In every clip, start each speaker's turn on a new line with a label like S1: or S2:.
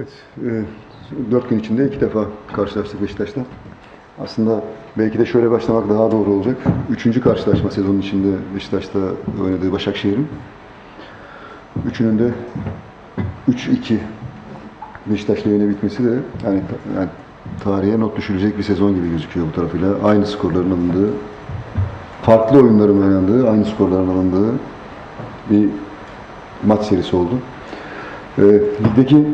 S1: Evet, e, dört gün içinde iki defa karşılaştık Beşiktaş'ta. Aslında belki de şöyle başlamak daha doğru olacak. Üçüncü karşılaşma sezonun içinde Beşiktaş'ta oynadığı Başakşehir'in. Üçünün de 3-2 Beşiktaş'la yine bitmesi de yani, yani tarihe not düşülecek bir sezon gibi gözüküyor bu tarafıyla. Aynı skorların alındığı, farklı oyunların oynandığı, aynı skorların alındığı bir maç serisi oldu. E, ligdeki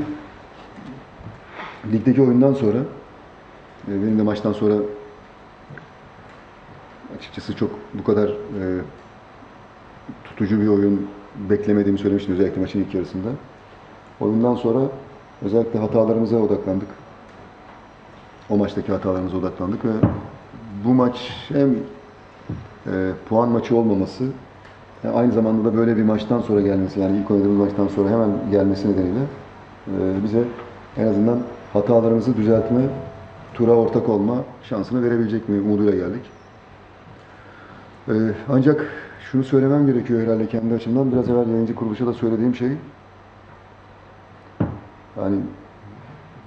S1: ligdeki oyundan sonra e, benim de maçtan sonra açıkçası çok bu kadar e, tutucu bir oyun beklemediğimi söylemiştim özellikle maçın ilk yarısında. Oyundan sonra özellikle hatalarımıza odaklandık. O maçtaki hatalarımıza odaklandık ve bu maç hem e, puan maçı olmaması hem aynı zamanda da böyle bir maçtan sonra gelmesi yani ilk oynadığımız maçtan sonra hemen gelmesi nedeniyle e, bize en azından hatalarımızı düzeltme, tura ortak olma şansını verebilecek mi umuduyla geldik. Ee, ancak şunu söylemem gerekiyor herhalde kendi açımdan. Biraz evvel yayıncı kuruluşa da söylediğim şey. Yani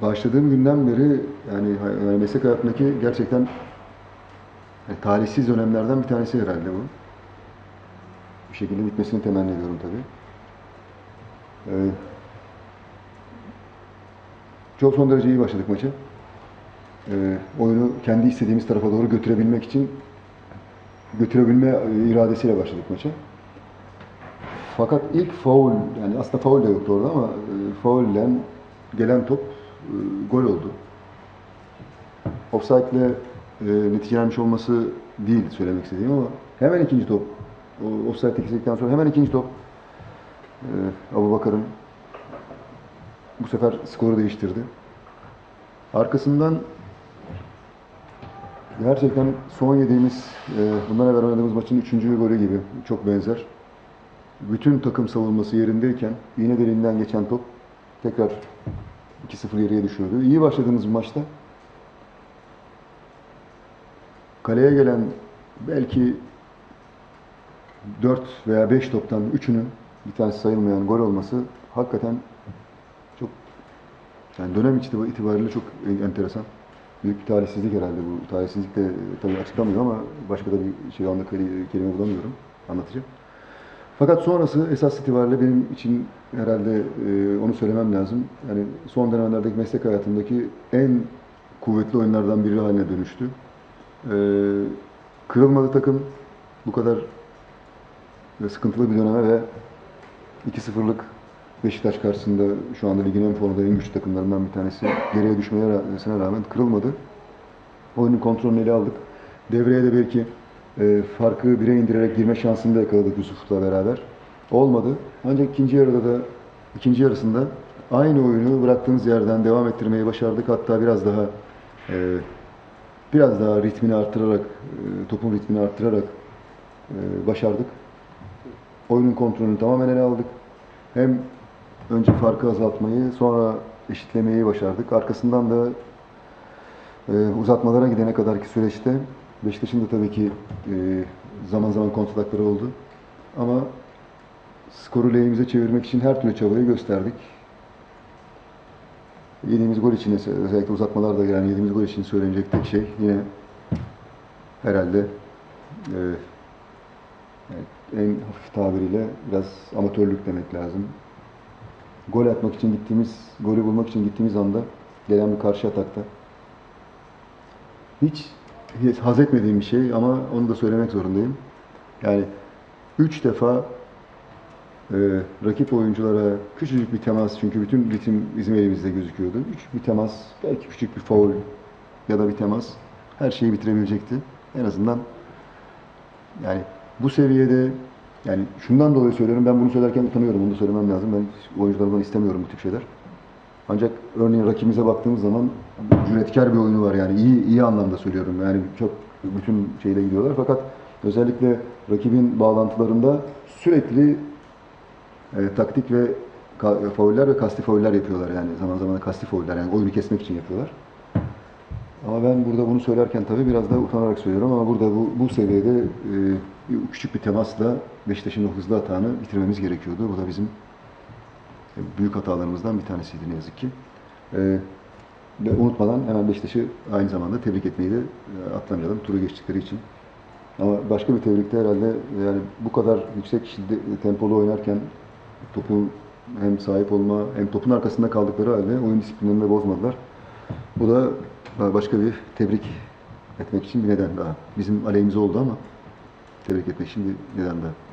S1: başladığım günden beri yani, yani meslek hayatındaki gerçekten yani talihsiz dönemlerden bir tanesi herhalde bu. Bir şekilde bitmesini temenni ediyorum tabii. Ee, çok son derece iyi başladık maça. Ee, oyunu kendi istediğimiz tarafa doğru götürebilmek için götürebilme e, iradesiyle başladık maça. Fakat ilk faul, yani aslında faul de yoktu orada ama e, faulle gelen top e, gol oldu. Offside ile e, neticelenmiş olması değil söylemek istediğim ama hemen ikinci top, offside kesikten sonra hemen ikinci top e, Abu Bakar'ın bu sefer skoru değiştirdi. Arkasından gerçekten son yediğimiz, e, bundan evvel oynadığımız maçın üçüncü golü gibi çok benzer. Bütün takım savunması yerindeyken iğne deliğinden geçen top tekrar 2-0 geriye düşüyordu. İyi başladığımız maçta kaleye gelen belki 4 veya 5 toptan 3'ünün bir tanesi sayılmayan gol olması hakikaten yani dönem itibar- itibariyle çok enteresan. Büyük bir talihsizlik herhalde bu. Talihsizlik de e, tabii açıklamıyor ama başka da bir şey keli- kelime bulamıyorum anlatacağım. Fakat sonrası esas itibariyle benim için herhalde e, onu söylemem lazım. Yani son dönemlerdeki meslek hayatımdaki en kuvvetli oyunlardan biri haline dönüştü. E, kırılmadı takım bu kadar sıkıntılı bir döneme ve 2-0'lık Beşiktaş karşısında şu anda ligin en formda en güçlü takımlarından bir tanesi. Geriye düşmeye ra- rağmen kırılmadı. Oyunun kontrolünü ele aldık. Devreye de belki e, farkı bire indirerek girme şansını da yakaladık Yusuf'la beraber. Olmadı. Ancak ikinci yarıda da ikinci yarısında aynı oyunu bıraktığımız yerden devam ettirmeyi başardık. Hatta biraz daha e, biraz daha ritmini arttırarak, e, topun ritmini arttırarak e, başardık. Oyunun kontrolünü tamamen ele aldık. Hem önce farkı azaltmayı, sonra eşitlemeyi başardık. Arkasından da e, uzatmalara gidene kadarki süreçte Beşiktaş'ın da tabii ki e, zaman zaman kontratakları oldu. Ama skoru lehimize çevirmek için her türlü çabayı gösterdik. Yediğimiz gol için özellikle uzatmalarda gelen yediğimiz gol için söylenecek tek şey yine herhalde e, en hafif tabiriyle biraz amatörlük demek lazım. Gol atmak için gittiğimiz, golü bulmak için gittiğimiz anda gelen bir karşı atakta hiç, haz etmediğim bir şey ama onu da söylemek zorundayım. Yani üç defa e, rakip oyunculara küçücük bir temas çünkü bütün ritim bizim elimizde gözüküyordu. Üç bir temas, belki küçük bir faul ya da bir temas her şeyi bitirebilecekti. En azından yani bu seviyede yani şundan dolayı söylüyorum ben bunu söylerken utanıyorum onu da söylemem lazım. Ben oyuncularımdan istemiyorum bu tip şeyler. Ancak örneğin rakibimize baktığımız zaman cüretkar bir oyunu var yani iyi iyi anlamda söylüyorum. Yani çok bütün şeyle gidiyorlar fakat özellikle rakibin bağlantılarında sürekli e, taktik ve ka- fauller ve kasti fauller yapıyorlar yani zaman zaman kasti fauller yani oyunu kesmek için yapıyorlar. Ama ben burada bunu söylerken tabii biraz da utanarak söylüyorum ama burada bu, bu seviyede e, küçük bir temasla Beşiktaş'ın o hızlı hatanı bitirmemiz gerekiyordu. Bu da bizim e, büyük hatalarımızdan bir tanesiydi ne yazık ki. Ee, ve unutmadan hemen Beşiktaş'ı aynı zamanda tebrik etmeyi de e, atlamayalım turu geçtikleri için. Ama başka bir tebrikte herhalde yani bu kadar yüksek şiddet, tempolu oynarken topu hem sahip olma hem topun arkasında kaldıkları halde oyun disiplinlerini de bozmadılar. Bu da başka bir tebrik etmek için bir neden daha. Bizim aleyhimize oldu ama tebrik etmek bir neden daha.